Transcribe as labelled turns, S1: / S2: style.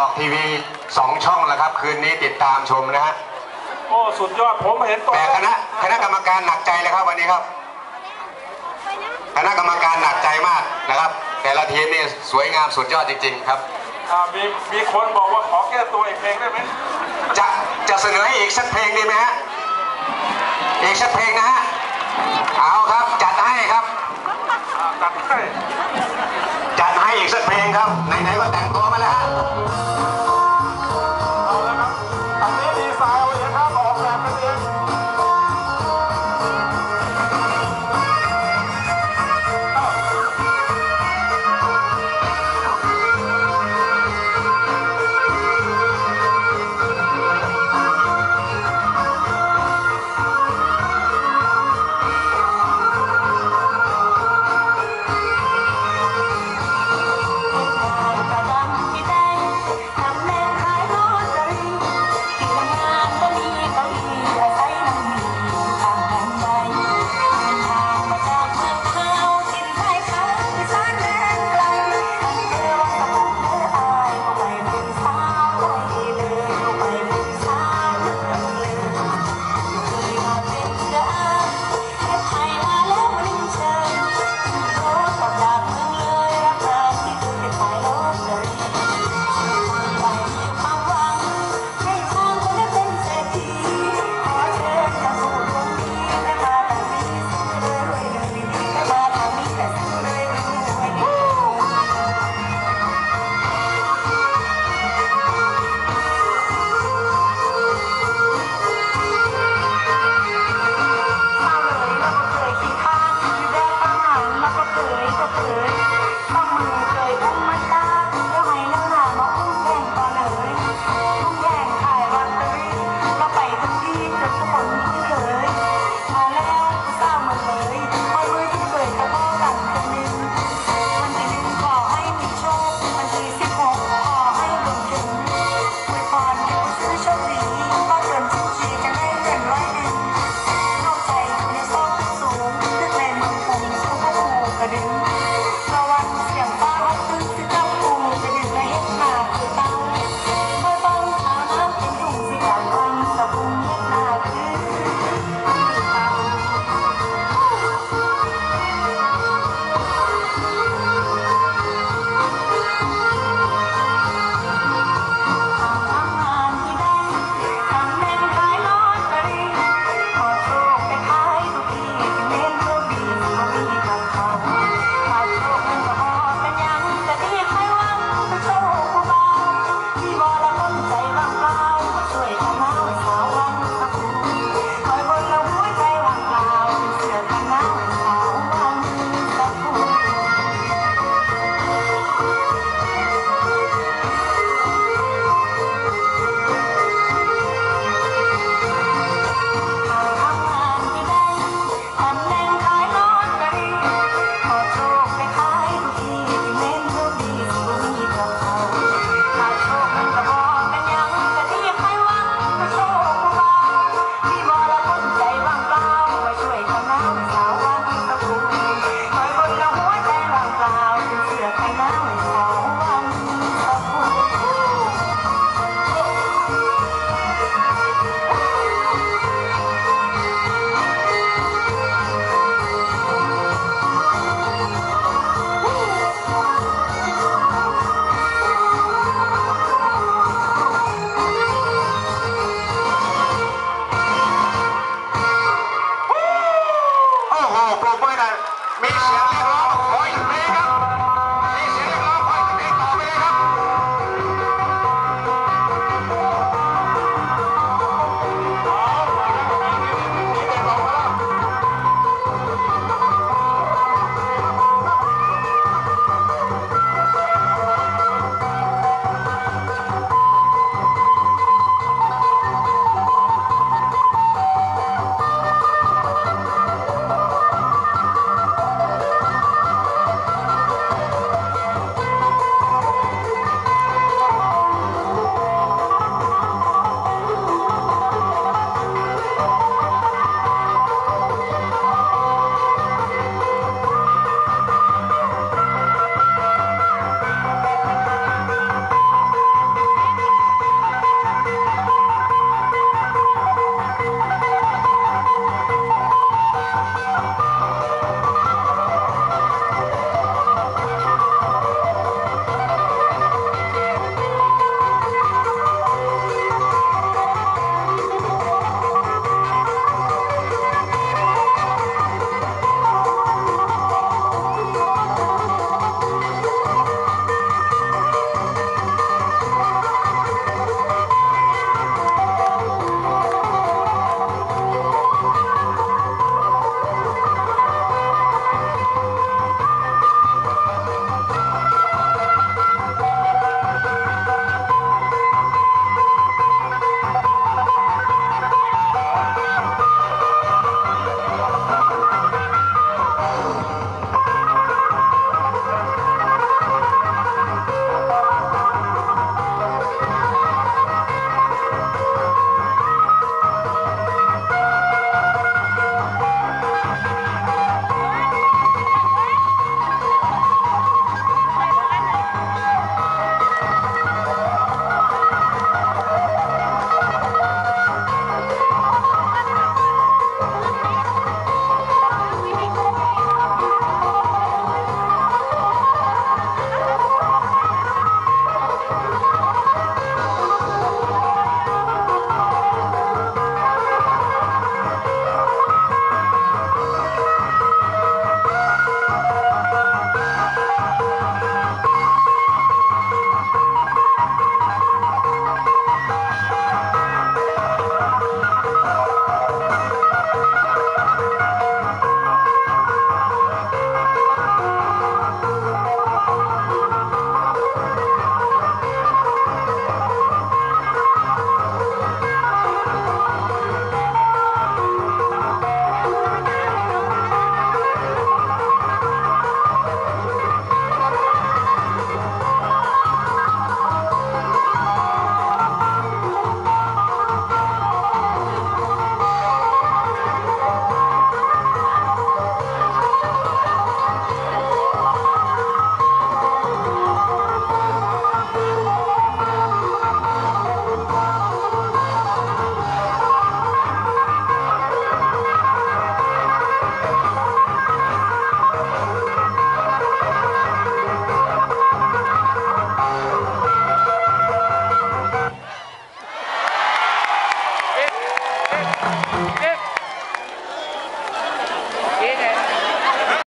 S1: ออกทีวีสองช่องแล้วครับ คืนนี้ติดตามชมนะฮะ
S2: โอ้สุดยอดผมเห็นตัว
S1: แต่คณะคณะกรรมการหนักใจเลยครับวันนี้ครับ คณะกรรมการหนักใจมากนะครับ แต่ละทีมนี่สวยงามสุดยอดจริง ๆ ครับ
S2: อ่ามีมีคนบอกว่าขอแก้ตัวอีกเพลงได้ไหม
S1: จะจะเสนอให้อีกสักเพลงดีไหมฮะอีกสักเพลงนะฮะเอาครับจัดให้ครับ
S2: อ่าตัดให้
S1: จัดให้ อีกสักเพลงครับไหนๆก็แต่งตัวมาแล้ว